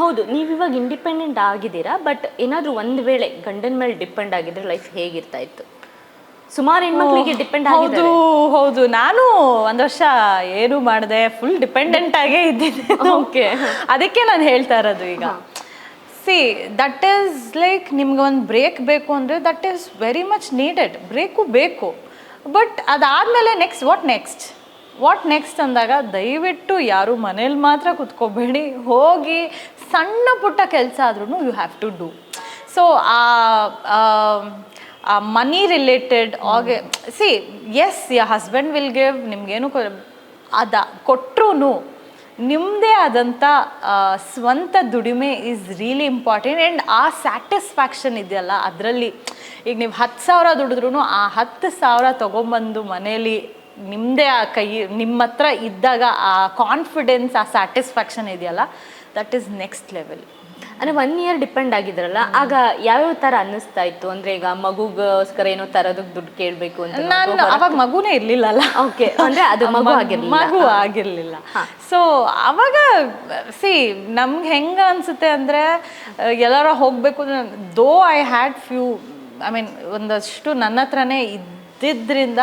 ಹೌದು ನೀವು ಇವಾಗ ಇಂಡಿಪೆಂಡೆಂಟ್ ಆಗಿದ್ದೀರಾ ಬಟ್ ಏನಾದರೂ ಒಂದು ವೇಳೆ ಗಂಡನ ಮೇಲೆ ಡಿಪೆಂಡ್ ಆಗಿದ್ರೆ ಲೈಫ್ ಹೇಗಿರ್ತಾ ಇತ್ತು? ಸುಮಾರು ಹೆಣ್ಮಕ್ಳಿಗೆ ಡಿಪೆಂಡ್ ಹೌದು ಹೌದು. ನಾನು ಒಂದು ವರ್ಷ ಏನು ಮಾಡಿದೆ ಫುಲ್ ಡಿಪೆಂಡೆಂಟ್ ಆಗೇ ಇದ್ದೀನಿ. ಓಕೆ ಅದಕ್ಕೆ ನಾನು ಹೇಳ್ತಾ ಇರೋದು ಈಗ. ಸಿ ದಟ್ ಈಸ್ ಲೈಕ್ ನಿಮ್ಗೆ ಒಂದು ಬ್ರೇಕ್ ಬೇಕು ಅಂದರೆ that is very much needed break ಬೇಕು. ಬಟ್ ಅದಾದಮೇಲೆ next what next what next ಅಂದಾಗ ದಯವಿಟ್ಟು ಯಾರು ಮನೇಲಿ ಮಾತ್ರ ಕುತ್ಕೋಬೇಡಿ. ಹೋಗಿ ಸಣ್ಣ ಪುಟ್ಟ ಕೆಲಸ ಆದ್ರೂ you have to do so ಆ ಮನಿ ರಿಲೇಟೆಡ್ ಆಗೆ see yes your husband will give ನಿಮ್ಗೇನು ಅದ ಕೊಟ್ಟರು ನಿಮ್ಮದೇ ಆದಂಥ ಸ್ವಂತ ದುಡಿಮೆ ಈಸ್ ರಿಯಲಿ ಇಂಪಾರ್ಟೆಂಟ್ ಆ್ಯಂಡ್ ಆ ಸ್ಯಾಟಿಸ್ಫ್ಯಾಕ್ಷನ್ ಇದೆಯಲ್ಲ ಅದರಲ್ಲಿ ಈಗ ನೀವು ಹತ್ತು ಸಾವಿರ ದುಡಿದ್ರೂ ಆ ಹತ್ತು ಸಾವಿರ ತೊಗೊಂಬಂದು ಮನೇಲಿ ನಿಮ್ಮದೇ ಆ ಕೈ ನಿಮ್ಮ ಹತ್ರ ಇದ್ದಾಗ ಆ ಕಾನ್ಫಿಡೆನ್ಸ್ ಆ ಸ್ಯಾಟಿಸ್ಫ್ಯಾಕ್ಷನ್ ಇದೆಯಲ್ಲ? ದಟ್ ಈಸ್ ನೆಕ್ಸ್ಟ್ ಲೆವೆಲ್ ಅಂದ್ರೆ ಒನ್ ಇಯರ್ ಡಿಪೆಂಡ್ ಆಗಿದ್ರಲ್ಲ ಆಗ ಯಾವ್ಯಾವ ತರ ಅನ್ನಿಸ್ತಾ ಇತ್ತು? ಅಂದ್ರೆ ಈಗ ಮಗುಗೋಸ್ಕರ ಏನೋ ತರೋದಕ್ಕೆ ದುಡ್ಡು ಕೇಳಬೇಕು ಅಂತ ನಾನು ಅವಾಗ ಮಗುನೇ ಇರ್ಲಿಲ್ಲಲ್ಲ. ಓಕೆ ಅಂದರೆ ಅದು ಮಗು ಆಗಿರಲಿಲ್ಲ. ಮಗು ಆಗಿರಲಿಲ್ಲ. ಸೊ ಅವಾಗ ಸಿ ನಮ್ಗೆ ಹೆಂಗೆ ಅನ್ಸುತ್ತೆ ಅಂದ್ರೆ ಎಲ್ಲರ ಹೋಗ್ಬೇಕು though I had few I mean ಒಂದಷ್ಟು ನನ್ನ ಹತ್ರನೇ ಇದ್ದಿದ್ರಿಂದ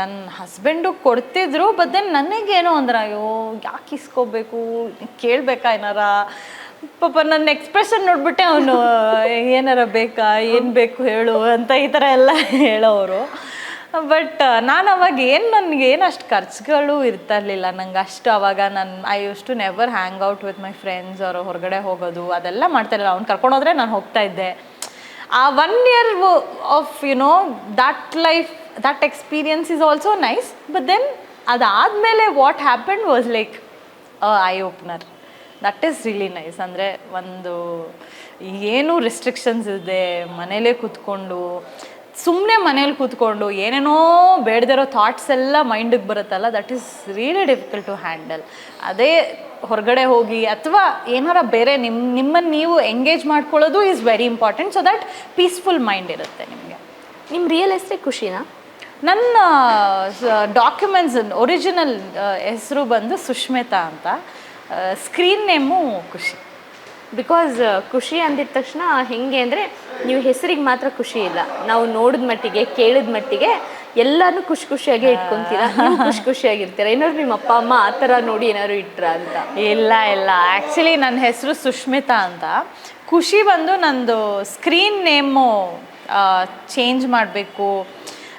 ನನ್ನ ಹಸ್ಬೆಂಡು ಕೊಡ್ತಿದ್ರು ಬಟ್ ದೆನ್ ನನಗೇನೋ ಅಂದ್ರೆ ಅಯ್ಯೋ, ಯಾಕೆ ಇಸ್ಕೋಬೇಕು? ಕೇಳಬೇಕಾ ಏನಾರ? ಪಾಪ ನನ್ನ ಎಕ್ಸ್ಪ್ರೆಷನ್ ನೋಡ್ಬಿಟ್ಟೆ ಅವನು, ಏನಾರ ಬೇಕಾ, ಏನು ಬೇಕು ಹೇಳು ಅಂತ ಈ ಥರ ಎಲ್ಲ ಹೇಳೋರು. ಬಟ್ ನಾನು ಅವಾಗ ಏನು ನನಗೆ ಏನು ಅಷ್ಟು ಖರ್ಚುಗಳು ಇರ್ತಾ ಇರಲಿಲ್ಲ. ನಂಗೆ ಅಷ್ಟು ಅವಾಗ ನಾನು I use to never hang out with my friends ಅವರು ಹೊರಗಡೆ ಹೋಗೋದು, ಅದೆಲ್ಲ ಮಾಡ್ತಾ ಇರಲಿಲ್ಲ. ಅವ್ನು ಕರ್ಕೊಂಡೋದ್ರೆ ನಾನು ಹೋಗ್ತಾ ಇದ್ದೆ. ಆ one year of you know that life that experience is also nice but then ಅದಾದಮೇಲೆ what happen was like eye opener that is really nice ಅಂದರೆ ಒಂದು ಏನು ರೆಸ್ಟ್ರಿಕ್ಷನ್ಸ್ ಇದೆ ಮನೇಲೇ ಕೂತ್ಕೊಂಡು ಸುಮ್ಮನೆ ಮನೇಲಿ ಕೂತ್ಕೊಂಡು, ಏನೇನೋ ಬೇಡದಿರೋ ಥಾಟ್ಸ್ ಎಲ್ಲ ಮೈಂಡಿಗೆ ಬರುತ್ತಲ್ಲ that is really difficult to handle ಅದೇ ಹೊರಗಡೆ ಹೋಗಿ ಅಥವಾ ಏನಾರ ಬೇರೆ ನಿಮ್ಮ ನಿಮ್ಮನ್ನು ನೀವು ಎಂಗೇಜ್ ಮಾಡ್ಕೊಳ್ಳೋದು is very important so that peaceful mind ಇರುತ್ತೆ ನಿಮಗೆ. ನಿಮ್ಮ ರಿಯಲ್ ಎಸ್ಟೇಟ್ ಖುಷಿನಾ? ನನ್ನ ಡಾಕ್ಯುಮೆಂಟ್ಸ್ ಒರಿಜಿನಲ್ ಹೆಸರು ಬಂದು ಸುಷ್ಮಿತಾ ಅಂತ. ಸ್ಕ್ರೀನ್ ನೇಮು ಖುಷಿ. ಬಿಕಾಸ್ ಖುಷಿ ಅಂದಿದ ತಕ್ಷಣ ಹೆಂಗೆ ಅಂದರೆ ನೀವು ಹೆಸರಿಗೆ ಮಾತ್ರ ಖುಷಿ ಇಲ್ಲ. ನಾವು ನೋಡಿದ ಮಟ್ಟಿಗೆ ಕೇಳಿದ ಮಟ್ಟಿಗೆ ಎಲ್ಲಾನು ಖುಷಿ ಖುಷಿಯಾಗೆ ಇಟ್ಕೊಂತೀರಾ? ಖುಷಿ ಖುಷಿಯಾಗಿರ್ತೀರ? ಏನಾದ್ರು ನಿಮ್ಮ ಅಪ್ಪ ಅಮ್ಮ ಆ ಥರ ನೋಡಿ ಏನಾದ್ರು ಇಟ್ರ ಅಂತ. ಇಲ್ಲ ಇಲ್ಲ. ಆ್ಯಕ್ಚುಲಿ ನನ್ನ ಹೆಸರು ಸುಷ್ಮಿತಾ ಅಂತ. ಖುಷಿ ಬಂದು ನಂದು ಸ್ಕ್ರೀನ್ ನೇಮು ಚೇಂಜ್ ಮಾಡಬೇಕು.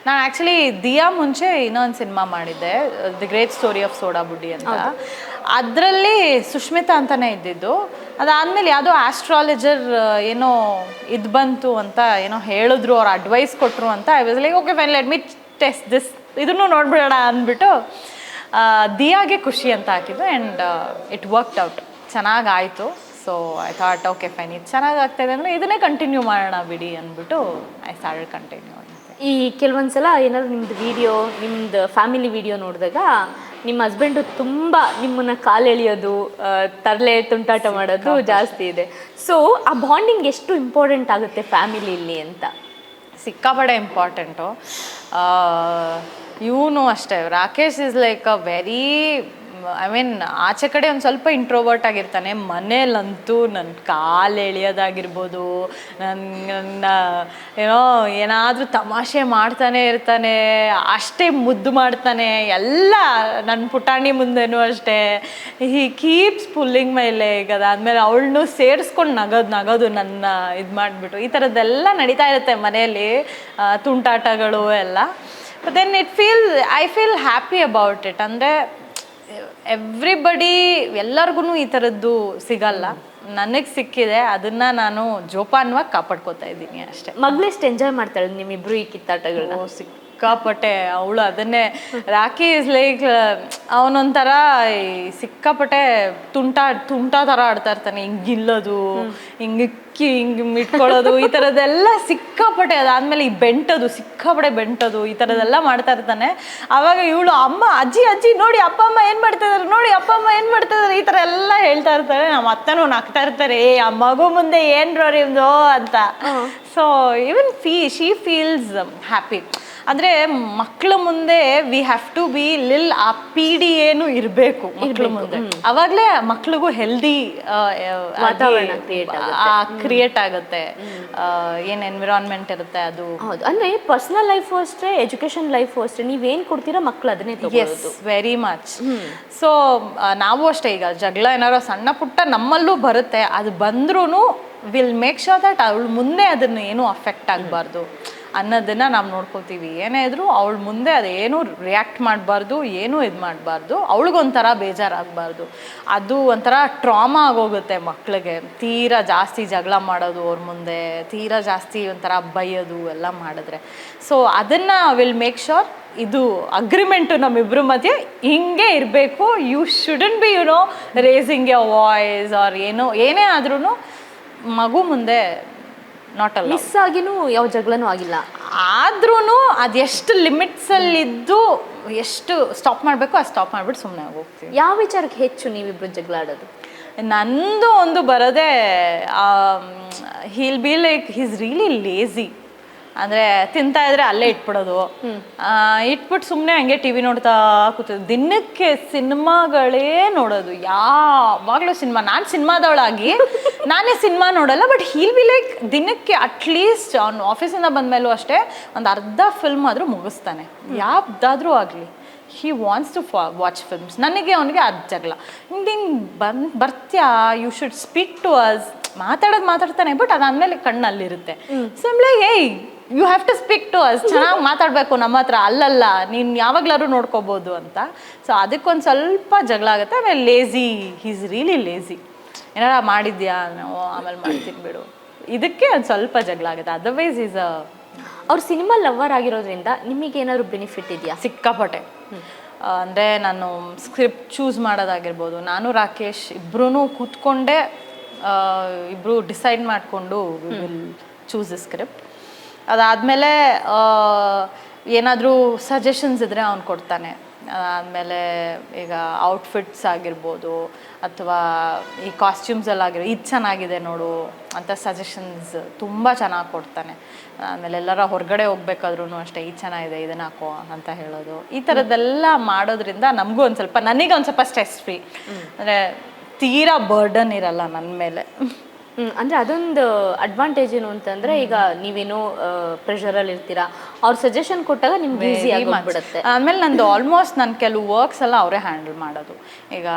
ನಾನು ಆ್ಯಕ್ಚುಲಿ ದಿಯಾ ಮುಂಚೆ ಇನ್ನೊಂದು ಸಿನಿಮಾ ಮಾಡಿದ್ದೆ the great story of soda Buddi ಅಂತ. ಅದರಲ್ಲಿ ಸುಷ್ಮಿತಾ ಅಂತಲೇ ಇದ್ದಿದ್ದು. ಅದಾದಮೇಲೆ ಯಾವುದೋ ಆಸ್ಟ್ರಾಲಜರ್ ಏನೋ ಇದು ಬಂತು ಅಂತ ಏನೋ ಹೇಳಿದ್ರು ಅವ್ರು ಅಡ್ವೈಸ್ ಕೊಟ್ಟರು ಅಂತ I was like okay fine let me test this ಇದನ್ನು ನೋಡ್ಬಿಡೋಣ ಅಂದ್ಬಿಟ್ಟು ದಿಯಾಗೆ ಖುಷಿ ಅಂತ ಹಾಕಿದ್ದು and it worked out ಚೆನ್ನಾಗಾಯಿತು. So I thought okay fine ಇದು ಚೆನ್ನಾಗಿ ಆಗ್ತಾಯಿದೆ ಅಂದರೆ ಇದನ್ನೇ ಕಂಟಿನ್ಯೂ ಮಾಡೋಣ ಬಿಡಿ ಅಂದ್ಬಿಟ್ಟು ಐ ಸ್ಟಾರ್ಟ್ ಕಂಟಿನ್ಯೂ ಈ ಕೆಲವೊಂದ್ಸಲ ಏನಾದ್ರು ನಿಮ್ದು ವಿಡಿಯೋ ನಿಮ್ದು ಫ್ಯಾಮಿಲಿ ವಿಡಿಯೋ ನೋಡಿದಾಗ ನಿಮ್ಮ ಹಸ್ಬೆಂಡು ತುಂಬ ನಿಮ್ಮನ್ನ ಕಾಲೆಳೆಯೋದು ತರಲೆ ತುಂಟಾಟ ಮಾಡೋದು ಜಾಸ್ತಿ ಇದೆ. ಸೊ ಆ ಬಾಂಡಿಂಗ್ ಎಷ್ಟು ಇಂಪಾರ್ಟೆಂಟ್ ಆಗುತ್ತೆ ಫ್ಯಾಮಿಲಿಯಲ್ಲಿ ಅಂತ? ಸಿಕ್ಕಾಪಡೆ ಇಂಪಾರ್ಟೆಂಟು ಇವನು ಅಷ್ಟೇ. Rakesh is like a very I mean ಆಚೆ ಕಡೆ ಒಂದು ಸ್ವಲ್ಪ ಇಂಟ್ರೋವರ್ಟ್ ಆಗಿರ್ತಾನೆ. ಮನೇಲಂತೂ ನನ್ನ ಕಾಲು ಎಳೆಯೋದಾಗಿರ್ಬೋದು ನನ್ನ ಏನೋ ಏನಾದರೂ ತಮಾಷೆ ಮಾಡ್ತಾನೆ ಇರ್ತಾನೆ, ಅಷ್ಟೇ ಮುದ್ದು ಮಾಡ್ತಾನೆ, ಎಲ್ಲ ನನ್ನ ಪುಟಾಣಿ ಮುಂದೆನೂ ಅಷ್ಟೇ. ಹಿ ಕೀಪ್ಸ್ ಪುಲ್ಲಿಂಗ್ ಮೇಲೆ ಈಗ ಅದಾದಮೇಲೆ ಅವಳನ್ನು ಸೇರಿಸ್ಕೊಂಡು ನಗೋದು ನಗೋದು ನನ್ನ ಇದು ಮಾಡಿಬಿಟ್ಟು. ಈ ಥರದ್ದೆಲ್ಲ ನಡೀತಾ ಇರುತ್ತೆ ಮನೆಯಲ್ಲಿ ತುಂಟಾಟಗಳು ಎಲ್ಲ. Then it feel I feel happy about it ಅಂದರೆ ಎವ್ರಿಬಡಿ ಎಲ್ಲರಿಗೂ ಈ ಥರದ್ದು ಸಿಗಲ್ಲ. ನನಗೆ ಸಿಕ್ಕಿದೆ ಅದನ್ನ ನಾನು ಜೋಪಾನವಾಗಿ ಕಾಪಾಡ್ಕೋತಾ ಇದ್ದೀನಿ ಅಷ್ಟೇ. ಮಗ್ಳೆಷ್ಟು ಎಂಜಾಯ್ ಮಾಡ್ತಾಳೆ ನಿಮ್ಮಿಬ್ರು ಈ ಕಿತ್ತಾಟಗಳನ್ನ ಓ, ಸಿಕ್ಕಾಪಟ್ಟೆ ಅವಳು ಅದನ್ನೇ ರಾಕಿ ಇಸ್ ಲೈಕ್ ಅವನೊಂಥರ ಸಿಕ್ಕಾಪಟ್ಟೆ ತುಂಟ ತುಂಟ ಥರ ಆಡ್ತಾ ಇರ್ತಾನೆ. ಹಿಂಗ್ ಇಲ್ಲೋದು ಹಿಂಗೆ ಇಕ್ಕಿ ಹಿಂಗೆ ಇಟ್ಕೊಳ್ಳೋದು ಈ ಥರದ್ದೆಲ್ಲ ಸಿಕ್ಕಾಪಟ್ಟೆ ಅದಾದ್ಮೇಲೆ ಈ ಬೆಂಟದು ಸಿಕ್ಕಾಪಟ್ಟೆ ಬೆಂಟದು ಈ ಥರದ್ದೆಲ್ಲ ಮಾಡ್ತಾ ಇರ್ತಾನೆ. ಅವಾಗ ಇವಳು ಅಮ್ಮ ಅಜ್ಜಿ ಅಜ್ಜಿ ನೋಡಿ ಅಪ್ಪ ಅಮ್ಮ ಏನ್ ಮಾಡ್ತಾ ಇದಾರೆ ನೋಡಿ ಅಪ್ಪ ಅಮ್ಮ ಏನ್ ಮಾಡ್ತಾ ಇದಾರೆ ಈ ಥರ ಎಲ್ಲ ಹೇಳ್ತಾ ಇರ್ತಾರೆ. ನಮ್ಮ ಅತ್ತನೂ ನಗ್ತಾ ಇರ್ತಾರೆ ಏ ಆ ಮಗು ಮುಂದೆ ಏನ್ರೋ ನಿಮ್ದು ಅಂತ. So even fee she feels happy ಅಂದ್ರೆ ಮಕ್ಕಳ ಮುಂದೆ we have to be lil ಆ ಪಿ ಡಿ ಏನು ಇರಬೇಕು. ಮಕ್ಕಳ ಮುಂದೆ ಅವಾಗಲೇ ಮಕ್ಳಿಗೂ ಹೆಲ್ದಿ ಕ್ರಿಯೇಟ್ ಆಗುತ್ತೆ. ಏನ್ ಎನ್ವಿರಾನ್ಮೆಂಟ್ ಇರುತ್ತೆ ಅದು? ಹೌದು. ಅಂದ್ರೆ ಪರ್ಸನಲ್ ಲೈಫ್ ಅಷ್ಟೇ ಎಜುಕೇಶನ್ ಲೈಫು ಅಷ್ಟೇ ನೀವೇನ್ ಕೊಡ್ತೀರಾ ಮಕ್ಳು ಅದನ್ನೇ ಎಸ್ ವೆರಿ ಮಚ್ ಸೊ ನಾವು ಅಷ್ಟೇ ಈಗ ಜಗಳ ಏನಾರೋ ಸಣ್ಣ ಪುಟ್ಟ ನಮ್ಮಲ್ಲೂ ಬರುತ್ತೆ. ಅದು ಬಂದ್ರೂ ವಿಲ್ ಮೇಕ್ ಶೋರ್ ದಟ್ ಅವಳು ಮುಂದೆ ಅದನ್ನು ಏನೂ ಅಫೆಕ್ಟ್ ಆಗಬಾರ್ದು. ಅನ್ನೋದನ್ನ ನಾವು ನೋಡ್ಕೋತೀವಿ ಏನೇ ಇದ್ರೂ ಅವಳ ಮುಂದೆ ಅದೇನು ರಿಯಾಕ್ಟ್ ಮಾಡಬಾರ್ದು, ಏನೂ ಇದು ಮಾಡಬಾರ್ದು ಅವಳಿಗೊಂಥರ ಬೇಜಾರಾಗಬಾರ್ದು. ಅದು ಒಂಥರ ಟ್ರಾಮಾ ಆಗೋಗುತ್ತೆ ಮಕ್ಕಳಿಗೆ ತೀರಾ ಜಾಸ್ತಿ ಜಗಳ ಮಾಡೋದು ಅವ್ರ ಮುಂದೆ, ತೀರಾ ಜಾಸ್ತಿ ಒಂಥರ ಬೈಯೋದು ಎಲ್ಲ ಮಾಡಿದ್ರೆ. ಸೊ ಅದನ್ನು ವಿಲ್ ಮೇಕ್ ಶೋರ್ ಇದು ಅಗ್ರಿಮೆಂಟು ನಮ್ಮಿಬ್ಬರ ಮಧ್ಯೆ ಹಿಂಗೆ ಇರಬೇಕು. You shouldn't be you know raising your voice or ಏನೋ, ಏನೇ ಆದ್ರೂ ಮಗು ಮುಂದೆ ನಾಟ್ ಅಲ್ಲ ಮಿಸ್ ಆಗಿನೂ ಯಾವ ಜಗಳನೂ ಆಗಿಲ್ಲ. ಆದ್ರೂ ಅದೆಷ್ಟು ಲಿಮಿಟ್ಸಲ್ಲಿದ್ದು ಎಷ್ಟು ಸ್ಟಾಪ್ ಮಾಡಬೇಕು ಅದು ಸ್ಟಾಪ್ ಮಾಡಿಬಿಟ್ಟು ಸುಮ್ಮನೆ ಹೋಗ್ತೀವಿ. ಯಾವ ವಿಚಾರಕ್ಕೆ ಹೆಚ್ಚು ನೀವಿಬ್ರು ಜಗಳ ಆಡೋದು ನಂದು ಒಂದು ಬರೋದೇ he'll be like he's really lazy ಅಂದರೆ ತಿಂತಾ ಇದ್ರೆ ಅಲ್ಲೇ ಇಟ್ಬಿಡೋದು. ಇಟ್ಬಿಟ್ಟು ಸುಮ್ಮನೆ ಹಂಗೆ ಟಿ ವಿ ನೋಡ್ತಾ ಕೂತದ್ದು. ದಿನಕ್ಕೆ ಸಿನಿಮಾಗಳೇ ನೋಡೋದು. ಯಾವಾಗಲೂ ಸಿನಿಮಾ. ನಾನು ಸಿನಿಮಾದವಳಾಗಿ ನಾನೇ ಸಿನಿಮಾ ನೋಡಲ್ಲ ಬಟ್ ಹೀಲ್ ಬಿ ಲೈಕ್ ದಿನಕ್ಕೆ ಅಟ್ಲೀಸ್ಟ್ ಅವ್ನು ಆಫೀಸಿಂದ ಬಂದಮೇಲೂ ಅಷ್ಟೇ ಒಂದು ಅರ್ಧ ಫಿಲ್ಮ್ ಆದರೂ ಮುಗಿಸ್ತಾನೆ. ಯಾವ್ದಾದ್ರೂ ಆಗಲಿ. ಹಿ ವಾಂಟ್ಸ್ ಟು ಫಾ ವಾಚ್ ಫಿಲ್ಮ್ಸ್ ನನಗೆ ಅವನಿಗೆ ಅದು ಜಗಳ. ಹಿಂಗೆ ಹಿಂಗೆ ಬಂದು ಬರ್ತ್ಯಾ you should speak to us ಮಾತಾಡೋದು ಮಾತಾಡ್ತಾನೆ ಬಟ್ ಅದಾದ್ಮೇಲೆ ಕಣ್ಣಲ್ಲಿರುತ್ತೆ. So like hey you have to speak to us ಚೆನ್ನಾಗಿ ಮಾತಾಡಬೇಕು ನಮ್ಮ ಹತ್ರ. ಅಲ್ಲಲ್ಲ ನೀನು ಯಾವಾಗ್ಲಾದ್ರು ನೋಡ್ಕೋಬೋದು ಅಂತ. ಸೊ ಅದಕ್ಕೊಂದು ಸ್ವಲ್ಪ ಜಗಳ ಆಗುತ್ತೆ. ಆಮೇಲೆ ಲೇಝಿ ಈಸ್ ರಿಯಲಿ ಲೇಝಿ ಏನಾರ ಮಾಡಿದ್ಯಾ? ನಾವು ಆಮೇಲೆ ಮಾಡ್ತೀನಿ ಬಿಡು. ಇದಕ್ಕೆ ಒಂದು ಸ್ವಲ್ಪ ಜಗಳ ಆಗುತ್ತೆ. ಅದರ್ವೈಸ್ ಈಸ್ ಅ ಅವ್ರು ಸಿನಿಮಾ ಲವರ್ ಆಗಿರೋದ್ರಿಂದ ನಿಮಗೆ ಏನಾದ್ರು ಬೆನಿಫಿಟ್ ಇದೆಯಾ? ಸಿಕ್ಕಾಪಟ್ಟೆ. ಅಂದರೆ ನಾನು ಸ್ಕ್ರಿಪ್ಟ್ ಚೂಸ್ ಮಾಡೋದಾಗಿರ್ಬೋದು. ನಾನು ರಾಕೇಶ್ ಇಬ್ಬರೂ ಕೂತ್ಕೊಂಡೇ ಇಬ್ಬರು ಡಿಸೈಡ್ ಮಾಡಿಕೊಂಡು ವಿಲ್ ಚೂಸ್ ದ ಸ್ಕ್ರಿಪ್ಟ್ ಅದಾದಮೇಲೆ ಏನಾದರೂ ಸಜೆಷನ್ಸ್ ಇದ್ದರೆ ಅವ್ನು ಕೊಡ್ತಾನೆ. ಆದಮೇಲೆ ಈಗ ಔಟ್ಫಿಟ್ಸ್ ಆಗಿರ್ಬೋದು ಅಥವಾ ಈ ಕಾಸ್ಟ್ಯೂಮ್ಸ್ ಎಲ್ಲ ಆಗಿರೋ ಇದು ಚೆನ್ನಾಗಿದೆ ನೋಡು ಅಂತ ಸಜೆಷನ್ಸ್ ತುಂಬ ಚೆನ್ನಾಗಿ ಕೊಡ್ತಾನೆ. ಆಮೇಲೆ ಎಲ್ಲರ ಹೊರಗಡೆ ಹೋಗ್ಬೇಕಾದ್ರೂ ಅಷ್ಟೇ ಇದು ಚೆನ್ನಾಗಿದೆ ಇದನ್ನ ಹಾಕೋ ಅಂತ ಹೇಳೋದು. ಈ ಥರದ್ದೆಲ್ಲ ಮಾಡೋದ್ರಿಂದ ನಮಗೂ ಒಂದು ಸ್ವಲ್ಪ ನನಗೆ ಒಂದು ಸ್ವಲ್ಪ ಸ್ಟ್ರೆಸ್ ಫ್ರೀ ಅಂದರೆ ತೀರಾ ಬರ್ಡನ್ ಇರಲ್ಲ ನನ್ನ ಮೇಲೆ. ಅಂದ್ರೆ ಅದೊಂದು ಅಡ್ವಾಂಟೇಜ್ ಏನು ಅಂತಂದ್ರೆ ಈಗ ನೀವೇನು ಪ್ರೆಷರ್ ಅಲ್ಲಿ ಇರ್ತೀರಾ ಅವ್ರ ಸಜೆಷನ್ ಕೊಟ್ಟಾಗ ನಿಮ್ಗೆ ಈಸಿ ಆಗಿ ಹೋಗ್ಬಿಡುತ್ತೆ. ಆಮೇಲೆ ನಂದು ಆಲ್ಮೋಸ್ಟ್ ನನ್ನ ಕೆಲವು ವರ್ಕ್ಸ್ ಎಲ್ಲ ಅವರೇ ಹ್ಯಾಂಡಲ್ ಮಾಡೋದು. ಈಗ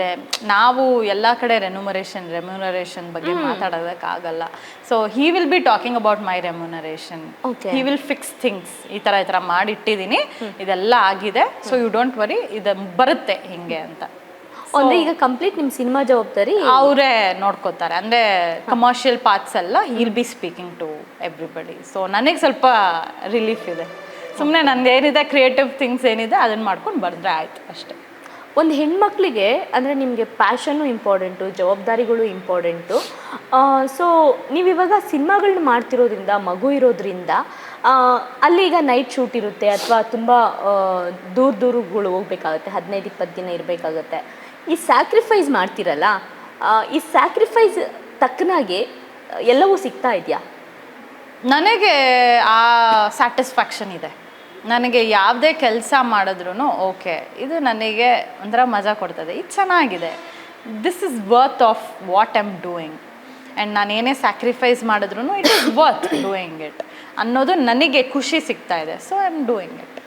ರೆ ನಾವು ಎಲ್ಲ ಕಡೆ ರೆಮ್ಯುನರೇಷನ್ ರೆಮ್ಯುನರೇಷನ್ ಬಗ್ಗೆ ಮಾತಾಡೋದಕ್ಕಾಗಲ್ಲ. So he will be talking about my remuneration. He will fix things ಈ ಥರ ಈ ಥರ ಮಾಡಿಟ್ಟಿದ್ದೀನಿ ಇದೆಲ್ಲ ಆಗಿದೆ. ಸೊ ಯು ಡೋಂಟ್ ವರಿ ಇದು ಬರುತ್ತೆ ಹಿಂಗೆ ಅಂತ. ಅಂದ್ರೆ ಈಗ ಕಂಪ್ಲೀಟ್ ನಿಮ್ ಸಿನಿಮಾ ಜವಾಬ್ದಾರಿ ಅವರೇ ನೋಡ್ಕೋತಾರೆ. ಅಂದ್ರೆ ಕಮರ್ಷಿಯಲ್ ಪಾರ್ಟ್ಸ್ ಎಲ್ಲ he'll be speaking to everybody so ನನಗೆ ಸ್ವಲ್ಪ ರಿಲೀಫ್ ಇದೆ. ಸುಮ್ಮನೆ ನಂದು ಏನಿದೆ ಕ್ರಿಯೇಟಿವ್ ಥಿಂಗ್ಸ್ ಏನಿದೆ ಅದನ್ನು ಮಾಡ್ಕೊಂಡು ಬರೆದ್ರೆ ಆಯ್ತು ಅಷ್ಟೇ. ಒಂದು ಹೆಣ್ಮಕ್ಳಿಗೆ ಅಂದರೆ ನಿಮಗೆ ಪ್ಯಾಷನ್ನು ಇಂಪಾರ್ಟೆಂಟು ಜವಾಬ್ದಾರಿಗಳು ಇಂಪಾರ್ಟೆಂಟು ಸೊ ನೀವಿವಾಗ ಸಿನಿಮಾಗಳನ್ನ ಮಾಡ್ತಿರೋದ್ರಿಂದ ಮಗು ಇರೋದ್ರಿಂದ ಅಲ್ಲಿ ಈಗ ನೈಟ್ ಶೂಟ್ ಇರುತ್ತೆ ಅಥವಾ ತುಂಬ ದೂರ ದೂರಗಳು ಹೋಗ್ಬೇಕಾಗತ್ತೆ ಹದಿನೈದು ಇಪ್ಪತ್ತು ದಿನ ಇರಬೇಕಾಗತ್ತೆ. ಈ ಸ್ಯಾಕ್ರಿಫೈಸ್ ಮಾಡ್ತಿರಲ್ಲ ಈ ಸ್ಯಾಕ್ರಿಫೈಸ್ ತಕ್ಕನಾಗೆ ಎಲ್ಲವೂ ಸಿಗ್ತಾ ಇದೆಯಾ? ನನಗೆ ಆ ಸ್ಯಾಟಿಸ್ಫ್ಯಾಕ್ಷನ್ ಇದೆ. ನನಗೆ ಯಾವುದೇ ಕೆಲಸ ಮಾಡಿದ್ರೂ ಓಕೆ ಇದು ನನಗೆ ಒಂಥರ ಮಜಾ ಕೊಡ್ತದೆ. ಇದು ಚೆನ್ನಾಗಿದೆ. This is worth of what I'm doing and ನಾನು ಏನೇ ಸ್ಯಾಕ್ರಿಫೈಸ್ ಮಾಡಿದ್ರು it is worth doing it ಅನ್ನೋದು ನನಗೆ ಖುಷಿ ಸಿಗ್ತಾ ಇದೆ. So I am doing it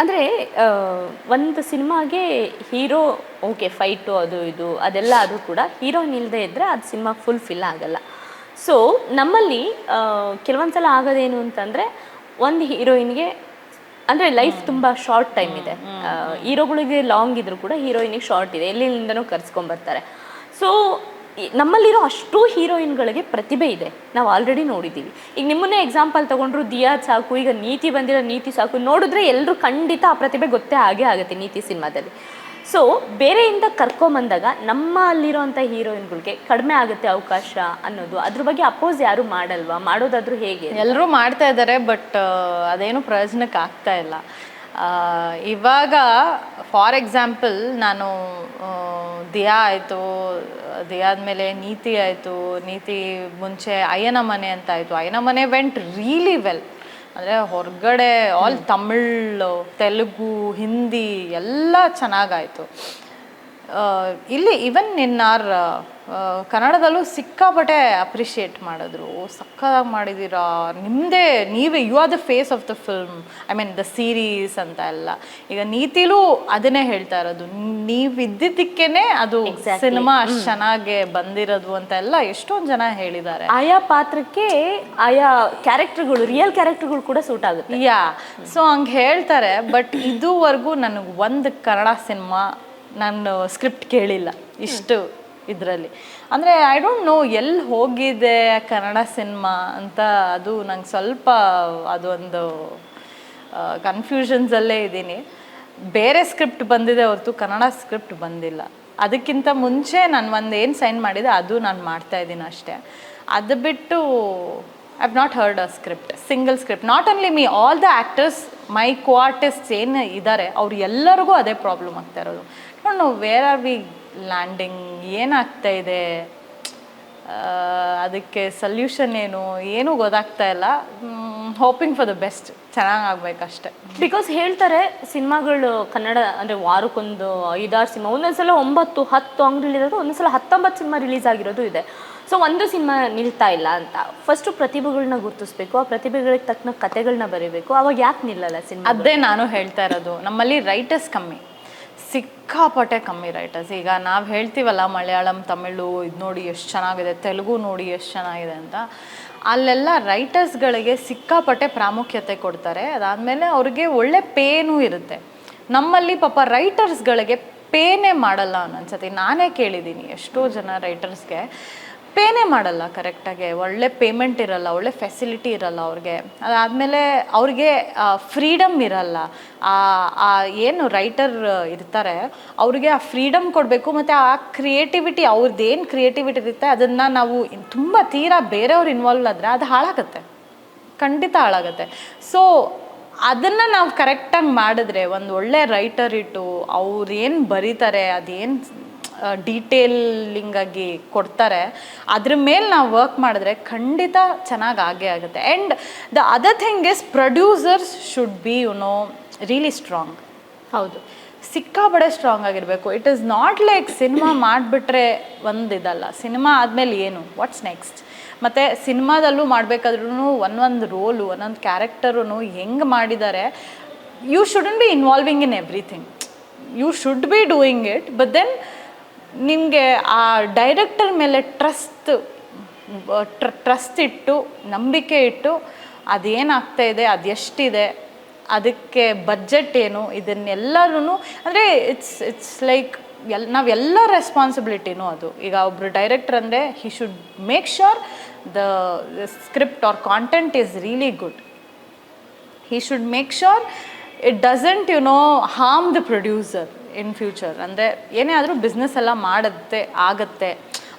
ಅಂದರೆ ಒಂದು ಸಿನಿಮಾಗೆ ಹೀರೋ ಓಕೆ ಫೈಟು ಅದು ಇದು ಅದೆಲ್ಲ ಅದು ಕೂಡ ಹೀರೋಯಿನ್ ಇಲ್ಲದೆ ಇದ್ದರೆ ಅದು ಸಿನಿಮಾ ಫುಲ್ ಫಿಲ್ ಆಗಲ್ಲ. ಸೊ ನಮ್ಮಲ್ಲಿ ಕೆಲವೊಂದು ಸಲ ಆಗೋದೇನು ಅಂತಂದರೆ ಒಂದು ಹೀರೋಯಿನ್ಗೆ ಅಂದರೆ ಲೈಫ್ ತುಂಬ ಶಾರ್ಟ್ ಟೈಮ್ ಇದೆ. ಹೀರೋಗಳಿಗೆ ಲಾಂಗ್ ಇದ್ರೂ ಕೂಡ ಹೀರೋಯಿನಿಗೆ ಶಾರ್ಟ್ ಇದೆ. ಎಲ್ಲಿಂದನೂ ಕರ್ಸ್ಕೊಂಬರ್ತಾರೆ. ಸೊ ನಮ್ಮಲ್ಲಿರೋ ಅಷ್ಟು ಹೀರೋಯಿನ್ಗಳಿಗೆ ಪ್ರತಿಭೆ ಇದೆ. ನಾವು ಆಲ್ರೆಡಿ ನೋಡಿದ್ದೀವಿ. ಈಗ ನಿಮ್ಮನ್ನೇ ಎಕ್ಸಾಂಪಲ್ ತಗೊಂಡ್ರು ದಿಯಾ ಸಾಕು, ಈಗ ನೀತಿ ಬಂದಿರೋ ನೀತಿ ಸಾಕು ನೋಡಿದ್ರೆ ಎಲ್ಲರೂ ಖಂಡಿತ ಆ ಪ್ರತಿಭೆ ಗೊತ್ತೇ ಆಗೇ ಆಗುತ್ತೆ ನೀತಿ ಸಿನಿಮಾದಲ್ಲಿ. ಸೊ ಬೇರೆಯಿಂದ ಕರ್ಕೊಂಬಂದಾಗ ನಮ್ಮಲ್ಲಿರೋಂಥ ಹೀರೋಯಿನ್ಗಳಿಗೆ ಕಡಿಮೆ ಆಗುತ್ತೆ ಅವಕಾಶ ಅನ್ನೋದು. ಅದ್ರ ಬಗ್ಗೆ ಅಪೋಸ್ ಯಾರು ಮಾಡಲ್ವಾ? ಮಾಡೋದಾದ್ರೂ ಹೇಗೆ? ಎಲ್ಲರೂ ಮಾಡ್ತಾ ಇದ್ದಾರೆ ಬಟ್ ಅದೇನು ಪ್ರಯೋಜನಕ್ಕೆ ಆಗ್ತಾ ಇಲ್ಲ. ಇವಾಗ ಫಾರ್ ಎಕ್ಸಾಂಪಲ್ ನಾನು ದಿಯಾ ಆಯಿತು ದಿಯಾದ್ಮೇಲೆ ನೀತಿ ಆಯಿತು ನೀತಿ ಮುಂಚೆ ಅಯ್ಯನ ಮನೆ ಅಂತ ಆಯಿತು. ಅಯ್ಯನ ಮನೆ ವೆಂಟ್ ರೀಲಿ ವೆಲ್ ಅಂದರೆ ಹೊರಗಡೆ ಆಲ್ ತಮಿಳು ತೆಲುಗು ಹಿಂದಿ ಎಲ್ಲ ಚೆನ್ನಾಗಾಯಿತು ಇಲ್ಲಿ ಇವನ್ ಇನ್ ಆರ್ ಕನ್ನಡದಲ್ಲೂ ಸಿಕ್ಕಾಪಟ್ಟೆ ಅಪ್ರಿಷಿಯೇಟ್ ಮಾಡಿದ್ರು. ಸಕ್ಕದಾಗಿ ಮಾಡಿದ್ದೀರಾ ನಿಮ್ಮದೇ ನೀವೇ you are the face of the film I mean the series ಅಂತ ಎಲ್ಲ. ಈಗ ನೀತಿಲೂ ಅದನ್ನೇ ಹೇಳ್ತಾ ಇರೋದು. ನೀವು ಇದ್ದಿದ್ದಕ್ಕೇನೆ ಅದು ಸಿನಿಮಾ ಅಷ್ಟು ಚೆನ್ನಾಗಿ ಬಂದಿರೋದು ಅಂತ ಎಲ್ಲ ಎಷ್ಟೊಂದು ಜನ ಹೇಳಿದ್ದಾರೆ. ಆಯಾ ಪಾತ್ರಕ್ಕೆ ಆಯಾ ಕ್ಯಾರೆಕ್ಟರ್ಗಳು ರಿಯಲ್ ಕ್ಯಾರೆಕ್ಟರ್ಗಳು ಕೂಡ ಸೂಟ್ ಆಗುತ್ತೆ. ಯಾ ಸೊ ಹಂಗೆ ಹೇಳ್ತಾರೆ ಬಟ್ ಇದುವರೆಗೂ ನನಗೆ ಒಂದು ಕನ್ನಡ ಸಿನಿಮಾ ನಾನು ಸ್ಕ್ರಿಪ್ಟ್ ಕೇಳಿಲ್ಲ ಇಷ್ಟು ಇದರಲ್ಲಿ. ಅಂದರೆ ಐ ಡೋಂಟ್ ನೋ ಎಲ್ಲಿ ಹೋಗಿದೆ ಕನ್ನಡ ಸಿನಿಮಾ ಅಂತ ಅದು ನಂಗೆ ಸ್ವಲ್ಪ ಅದೊಂದು ಕನ್ಫ್ಯೂಷನ್ಸಲ್ಲೇ ಇದ್ದೀನಿ. ಬೇರೆ ಸ್ಕ್ರಿಪ್ಟ್ ಬಂದಿದೆ ಹೊರತು ಕನ್ನಡ ಸ್ಕ್ರಿಪ್ಟ್ ಬಂದಿಲ್ಲ. ಅದಕ್ಕಿಂತ ಮುಂಚೆ ನಾನು ಒಂದು ಏನು ಸೈನ್ ಮಾಡಿದೆ ಅದು ನಾನು ಮಾಡ್ತಾ ಇದ್ದೀನಿ ಅಷ್ಟೇ. ಅದು ಬಿಟ್ಟು I have not heard a script single script not only me all the actors my co artist ಏನು ಇದ್ದಾರೆ ಅವ್ರು ಎಲ್ಲರಿಗೂ ಅದೇ ಪ್ರಾಬ್ಲಮ್ ಆಗ್ತಾ ಇರೋದು. ನೋಡ್ ನಾವು ವೇರ್ ಆರ್ ವಿ ಲ್ಯಾಂಡಿಂಗ್ ಏನಾಗ್ತಾ ಇದೆ? ಅದಕ್ಕೆ ಸಲ್ಯೂಷನ್ ಏನು? ಏನೂ ಗೊತ್ತಾಗ್ತಾ ಇಲ್ಲ. ಹೋಪಿಂಗ್ ಫಾರ್ ದ ಬೆಸ್ಟ್ ಚೆನ್ನಾಗಿ ಆಗ್ಬೇಕಷ್ಟೆ ಬಿಕಾಸ್ ಹೇಳ್ತಾರೆ ಸಿನಿಮಾಗಳು ಕನ್ನಡ ಅಂದರೆ ವಾರಕ್ಕೊಂದು ಐದಾರು ಸಿನಿಮಾ ಒಂದೊಂದ್ಸಲ ಒಂಬತ್ತು ಹತ್ತು ಹಂಗೆ ಆದ್ರೆ ಒಂದೊಂದ್ಸಲ ಹತ್ತೊಂಬತ್ತು ಸಿನಿಮಾ ರಿಲೀಸ್ ಆಗಿರೋದು ಇದೆ. ಸೊ ಒಂದು ಸಿನಿಮಾ ನಿಲ್ತಾ ಇಲ್ಲ ಅಂತ. ಫಸ್ಟು ಪ್ರತಿಭೆಗಳನ್ನ ಗುರುತಿಸ್ಬೇಕು ಆ ಪ್ರತಿಭೆಗಳಿಗೆ ತಕ್ಕನ ಕತೆಗಳನ್ನ ಬರೀಬೇಕು. ಅವಾಗ ಯಾಕೆ ನಿಲ್ಲಲ್ಲ ಸಿನಿಮಾ ಅದೇ ನಾನು ಹೇಳ್ತಾ ಇರೋದು. ನಮ್ಮಲ್ಲಿ ರೈಟರ್ಸ್ ಕಮ್ಮಿ. ಸಿಕ್ಕಾಪಟ್ಟೆ ಕಮ್ಮಿ ರೈಟರ್ಸ್ ಈಗ ನಾವು ಹೇಳ್ತೀವಲ್ಲ ಮಲಯಾಳಂ, ತಮಿಳು, ಇದು ನೋಡಿ ಎಷ್ಟು ಚೆನ್ನಾಗಿದೆ, ತೆಲುಗು ನೋಡಿ ಎಷ್ಟು ಚೆನ್ನಾಗಿದೆ ಅಂತ. ಅಲ್ಲೆಲ್ಲ ರೈಟರ್ಸ್ಗಳಿಗೆ ಸಿಕ್ಕಾಪಟ್ಟೆ ಪ್ರಾಮುಖ್ಯತೆ ಕೊಡ್ತಾರೆ. ಅದಾದಮೇಲೆ ಅವ್ರಿಗೆ ಒಳ್ಳೆ ಪೇನೂ ಇರುತ್ತೆ. ನಮ್ಮಲ್ಲಿ ಪಾಪ ರೈಟರ್ಸ್ಗಳಿಗೆ ಪೇನೇ ಮಾಡಲ್ಲ ಅನ್ನನ್ಸತಿ ನಾನೇ ಕೇಳಿದ್ದೀನಿ ಎಷ್ಟೋ ಜನ ರೈಟರ್ಸ್ಗೆ ಪೇನೇ ಮಾಡಲ್ಲ ಕರೆಕ್ಟಾಗಿ. ಒಳ್ಳೆ ಪೇಮೆಂಟ್ ಇರಲ್ಲ, ಒಳ್ಳೆ ಫೆಸಿಲಿಟಿ ಇರಲ್ಲ ಅವ್ರಿಗೆ. ಅದಾದಮೇಲೆ ಅವ್ರಿಗೆ ಫ್ರೀಡಮ್ ಇರಲ್ಲ. ಆ ಏನು ರೈಟರ್ ಇರ್ತಾರೆ, ಅವ್ರಿಗೆ ಆ ಫ್ರೀಡಮ್ ಕೊಡಬೇಕು, ಮತ್ತು ಆ ಕ್ರಿಯೇಟಿವಿಟಿ ಅವ್ರದ್ದೇನು ಕ್ರಿಯೇಟಿವಿಟಿ ಇರುತ್ತೆ, ಅದನ್ನು ನಾವು ತುಂಬ ತೀರಾ ಬೇರೆಯವ್ರು ಇನ್ವಾಲ್ವ್ ಆದರೆ ಅದು ಹಾಳಾಗುತ್ತೆ. ಖಂಡಿತ ಹಾಳಾಗುತ್ತೆ. ಸೊ ಅದನ್ನು ನಾವು ಕರೆಕ್ಟಾಗಿ ಮಾಡಿದ್ರೆ, ಒಂದು ಒಳ್ಳೆ ರೈಟರ್ ಇಟ್ಟು ಅವ್ರೇನು ಏನು ಬರೀತಾರೆ, ಅದೇನು ಡೀಟೇಲಿಂಗ್ ಆಗಿ ಕೊಡ್ತಾರೆ. ಅದ್ರ ಮೇಲೆ ನಾವು ವರ್ಕ್ ಮಾಡಿದ್ರೆ ಖಂಡಿತ ಚೆನ್ನಾಗಿ ಆಗೇ ಆಗುತ್ತೆ. And the other thing is producers should be you know really strong ಹೌದು. ಸಿಕ್ಕಾಬಡೆ ಸ್ಟ್ರಾಂಗ್ ಆಗಿರಬೇಕು. It is not like cinema ಮಾಡಿಬಿಟ್ರೆ ಒಂದು ಇದಲ್ಲ. ಸಿನಿಮಾ ಆದಮೇಲೆ ಏನು? ವಾಟ್ಸ್ ನೆಕ್ಸ್ಟ್ ಮತ್ತು ಸಿನಿಮಾದಲ್ಲೂ ಮಾಡಬೇಕಾದ್ರೂ ಒಂದೊಂದು ರೋಲು ಒಂದೊಂದು ಕ್ಯಾರೆಕ್ಟರೂ ಹೆಂಗೆ ಮಾಡಿದ್ದಾರೆ? You shouldn't be involving in everything you should be doing it but then ನಿಮಗೆ ಆ ಡೈರೆಕ್ಟರ್ ಮೇಲೆ ಟ್ರಸ್ಟ್ ಟ್ರಸ್ಟ್ ಇಟ್ಟು, ನಂಬಿಕೆ ಇಟ್ಟು ಅದೇನಾಗ್ತಾ ಇದೆ, ಅದೆಷ್ಟಿದೆ, ಅದಕ್ಕೆ ಬಜೆಟ್ ಏನು ಇದನ್ನೆಲ್ಲರೂ ಅಂದರೆ ಇಟ್ಸ್ ಇಟ್ಸ್ ಲೈಕ್ ಎಲ್, ನಾವೆಲ್ಲ ರೆಸ್ಪಾನ್ಸಿಬಿಲಿಟಿನೂ ಅದು. ಈಗ ಒಬ್ಬರು ಡೈರೆಕ್ಟರ್ ಅಂದರೆ he should make sure the script or content is really good he should make sure it doesn't you know harm the producer in future. ಅಂದರೆ ಏನೇ ಆದರೂ ಬಿಸ್ನೆಸ್ ಎಲ್ಲ ಮಾಡುತ್ತೆ, ಆಗತ್ತೆ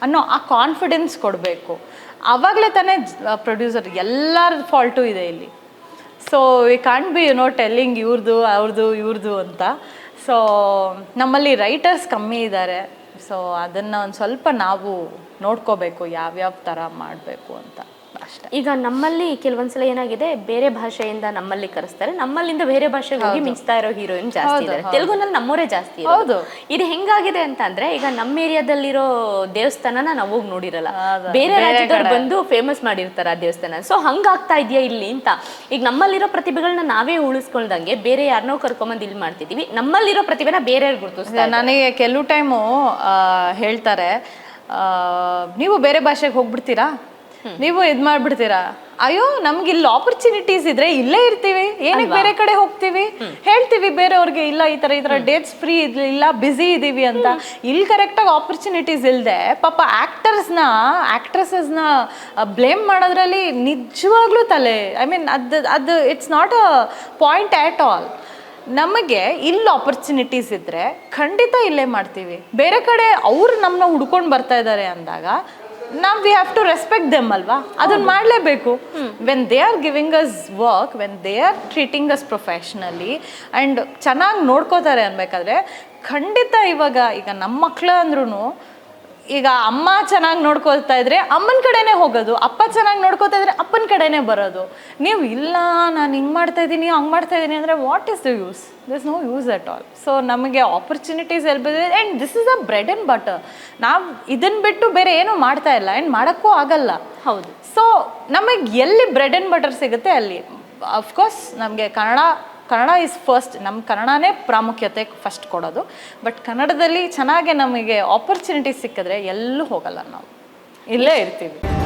ಅನ್ನೋ ಆ ಕಾನ್ಫಿಡೆನ್ಸ್ ಕೊಡಬೇಕು. ಆವಾಗಲೇ ತಾನೇ ಪ್ರೊಡ್ಯೂಸರ್ ಎಲ್ಲರ ಫಾಲ್ಟು ಇದೆ ಇಲ್ಲಿ. So we can be you know telling ಇವ್ರದ್ದು ಅವ್ರದ್ದು ಇವ್ರದ್ದು ಅಂತ. ಸೊ ನಮ್ಮಲ್ಲಿ ರೈಟರ್ಸ್ ಕಮ್ಮಿ ಇದ್ದಾರೆ ಸೊ ಅದನ್ನು ಒಂದು ಸ್ವಲ್ಪ ನಾವು ನೋಡ್ಕೋಬೇಕು, ಯಾವ್ಯಾವ ಥರ ಮಾಡಬೇಕು ಅಂತ. ಅಷ್ಟೇ. ಈಗ ನಮ್ಮಲ್ಲಿ ಕೆಲವೊಂದ್ಸಲ ಏನಾಗಿದೆ ಬೇರೆ ಭಾಷೆಯಿಂದ ನಮ್ಮಲ್ಲಿ ಕರೆಸ್ತಾರೆ. ನಮ್ಮಲ್ಲಿಂದ ಬೇರೆ ಭಾಷೆಗೆ ಹೋಗಿ ಮಿಂಚ್ತಾ ಇರೋ ಹೀರೋಯಿನ್ ಜಾಸ್ತಿ ಇದ್ದಾರೆ ತೆಲುಗುನಲ್ಲಿ ನಮ್ಮವರೇ ಜಾಸ್ತಿ. ಹೌದು. ಇದು ಹೆಂಗಾಗಿದೆ ಅಂತ ಅಂದ್ರೆ ಈಗ ನಮ್ಮ ಏರಿಯಾದಲ್ಲಿರೋ ದೇವಸ್ಥಾನನ ನಾವು ಹೋಗಿ ನೋಡಿರಲ್ಲ. ಬೇರೆ ಬೇರೆ ರಾಜ್ಯದವ್ರು ಬಂದು ಫೇಮಸ್ ಮಾಡಿರ್ತಾರೆ ಆ ದೇವಸ್ಥಾನ. ಸೊ ಹಂಗಾಗ್ತಾ ಇದೆಯಾ ಇಲ್ಲಿ ಅಂತ. ಈಗ ನಮ್ಮಲ್ಲಿರೋ ಪ್ರತಿಭೆಗಳನ್ನ ನಾವೇ ಉಳಿಸ್ಕೊಳ್ದಂಗೆ ಬೇರೆ ಯಾರನ್ನೋ ಕರ್ಕೊಂಬಂದು ಇಲ್ಲಿ ಮಾಡ್ತಿದೀವಿ. ನಮ್ಮಲ್ಲಿರೋ ಪ್ರತಿಭೆನ ಬೇರೆಯವ್ರು ಗುರುತಿಸ್ತಾರೆ ನನಗೆ ಕೆಲವು ಟೈಮು ಹೇಳ್ತಾರೆ ನೀವು ಬೇರೆ ಭಾಷೆಗೆ ಹೋಗ್ಬಿಡ್ತೀರಾ? ನೀವು ಇದು ಮಾಡ್ಬಿಡ್ತೀರಾ? ಅಯ್ಯೋ ನಮ್ಗೆ ಇಲ್ಲಿ ಆಪರ್ಚುನಿಟೀಸ್ ಇದ್ರೆ ಇಲ್ಲೇ ಇರ್ತೀವಿ. ಏನಕ್ಕೆ ಬೇರೆ ಕಡೆ ಹೋಗ್ತೀವಿ? ಹೇಳ್ತೀವಿ ಬೇರೆಯವ್ರಿಗೆ ಇಲ್ಲ ಈ ತರ ಈ ತರ ಡೇಟ್ಸ್ ಫ್ರೀ ಇಲ್ಲ ಬ್ಯುಸಿ ಇದೀವಿ ಅಂತ. ಇಲ್ಲಿ ಕರೆಕ್ಟಾಗಿ ಆಪರ್ಚುನಿಟೀಸ್ ಇಲ್ಲದೆ ಪಾಪ ಆಕ್ಟರ್ಸ್ನ ನ ಬ್ಲೇಮ್ ಮಾಡೋದ್ರಲ್ಲಿ ನಿಜವಾಗ್ಲೂ ತಲೆ. ಐ ಮೀನ್ ಅದು ಅದು it's not a point at all ನಮಗೆ ಇಲ್ಲಿ ಆಪರ್ಚುನಿಟೀಸ್ ಇದ್ರೆ ಖಂಡಿತ ಇಲ್ಲೇ ಮಾಡ್ತೀವಿ. ಬೇರೆ ಕಡೆ ಅವ್ರು ನಮ್ಮನ್ನ ಹುಡ್ಕೊಂಡು ಬರ್ತಾ ಇದ್ದಾರೆ ಅಂದಾಗ ನಾವು we have to respect them ಅಲ್ವಾ? ಅದನ್ನ ಮಾಡಲೇಬೇಕು. When they are giving us work when they are treating us professionally and ಚೆನ್ನಾಗಿ ನೋಡ್ಕೋತಾರೆ ಅನ್ಬೇಕಾದ್ರೆ ಖಂಡಿತ ಇವಾಗ ಈಗ ನಮ್ಮ ಮಕ್ಕಳು ಅಂದ್ರೂ ಈಗ ಅಮ್ಮ ಚೆನ್ನಾಗಿ ನೋಡ್ಕೊಳ್ತಾ ಇದ್ರೆ ಅಮ್ಮನ ಕಡೆನೇ ಹೋಗೋದು ಅಪ್ಪ ಚೆನ್ನಾಗಿ ನೋಡ್ಕೊತಾ ಇದ್ರೆ ಅಪ್ಪನ ಕಡೆನೇ ಬರೋದು. ನೀವು ಇಲ್ಲ ನಾನು ಹಿಂಗೆ ಮಾಡ್ತಾ ಇದ್ದೀನಿ ಹಂಗೆ ಮಾಡ್ತಾ ಇದ್ದೀನಿ ಅಂದರೆ what is the use this no use at all so ನಮಗೆ opportunities ಎಲ್ಬಿದೆ and this is a bread and butter ನಾವು ಇದನ್ನು ಬಿಟ್ಟು ಬೇರೆ ಏನೂ ಮಾಡ್ತಾ ಇಲ್ಲ. ಆ್ಯಂಡ್ ಮಾಡೋಕ್ಕೂ ಆಗಲ್ಲ. ಹೌದು. ಸೊ ನಮಗೆ ಎಲ್ಲಿ ಬ್ರೆಡ್ ಆ್ಯಂಡ್ ಬಟರ್ ಸಿಗುತ್ತೆ ಅಲ್ಲಿ? ಅಫ್ಕೋರ್ಸ್ ನಮಗೆ ಕನ್ನಡ ಕನ್ನಡ ಇಸ್ ಫಸ್ಟ್ ನಮ್ಮ ಕನ್ನಡನೇ ಪ್ರಾಮುಖ್ಯತೆ ಫಸ್ಟ್ ಕೊಡೋದು. ಬಟ್ ಕನ್ನಡದಲ್ಲಿ ಚೆನ್ನಾಗಿ ನಮಗೆ ಆಪರ್ಚುನಿಟಿ ಸಿಕ್ಕಿದ್ರೆ ಎಲ್ಲೂ ಹೋಗಲ್ಲ ನಾವು. ಇಲ್ಲೇ ಇರ್ತೀವಿ.